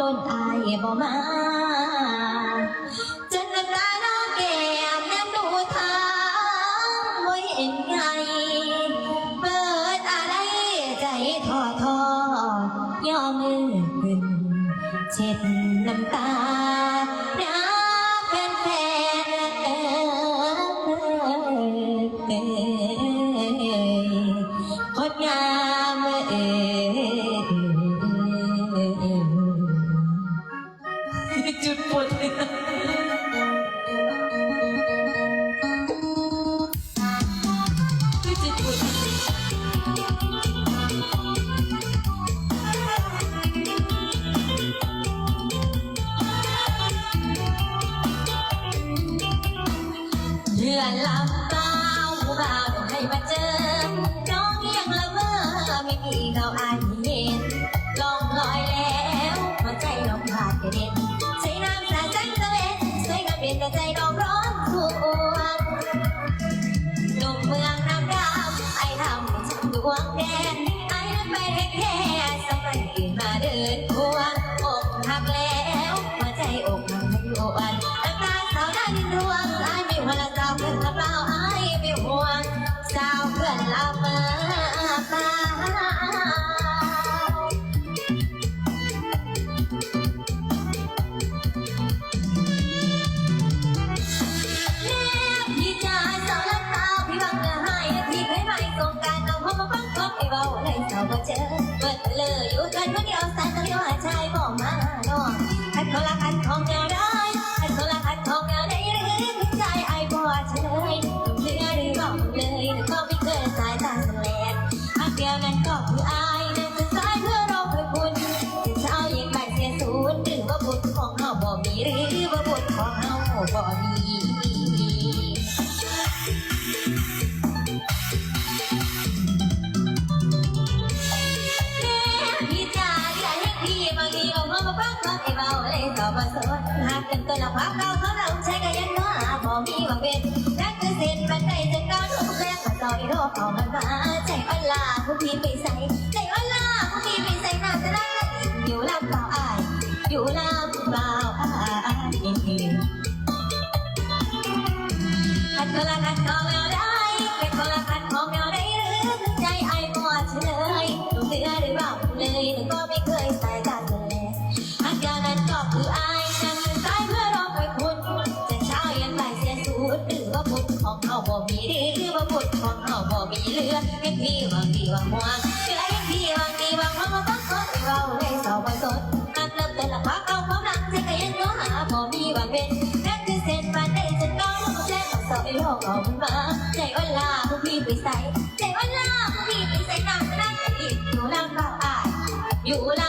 ล้นอายบ่มาจนน้ำตาน้องแก้มนั้นดูทางบ่เห็นไงเปิดอะไรใจท้อท้อย่อมือขึ้นเช็ดน้ำตา จุดปวดจุดปวดเดือนลำเปล่าผู้บ่าให้มาเจอน้ ให้ฉันดวงแดงไอ้นั้นไปแค่แค่สมัยมาเดินโคากเป็นตัวละความเราเขาเราใช้กันยันว่าพอมีหว่าเป็นนักเกษตรมันได้จะก้าวทุกแรงมาต่อยโรคของมันมาใจอ่อนลาผู้พี่ไปใส่ใจอ่อนลาผู้พี่ไปใส่น่าจะได้อยู่ลำเปล่าอายอยู่ลำ คนละขัดของเราได้แค่คนละขัดของเราได้หรือถึงใจไอ้ปวดเฉยถูกเนื้อหรือเปล่าเลยหนูก็ไม่เคยใส่กันเลยอันเดียวนั้นก็คือไอ้นั่นคือสายเพื่อรอคอยคุณจะเช้ายันบ่ายเสียสูดหรือว่าบุญของเขาบ่มีหรือว่าบุญของเขาบ่มีเลือให้พี่หวังดีหวังห่ว ไอ้โลกของมันมาใจอ่อนลาพวกพี่ไปใส่ใจอ่อนลาพวกพี่ไปใส่น้ำจะนั่งอีกอยู่ลำบากอายอยู่ล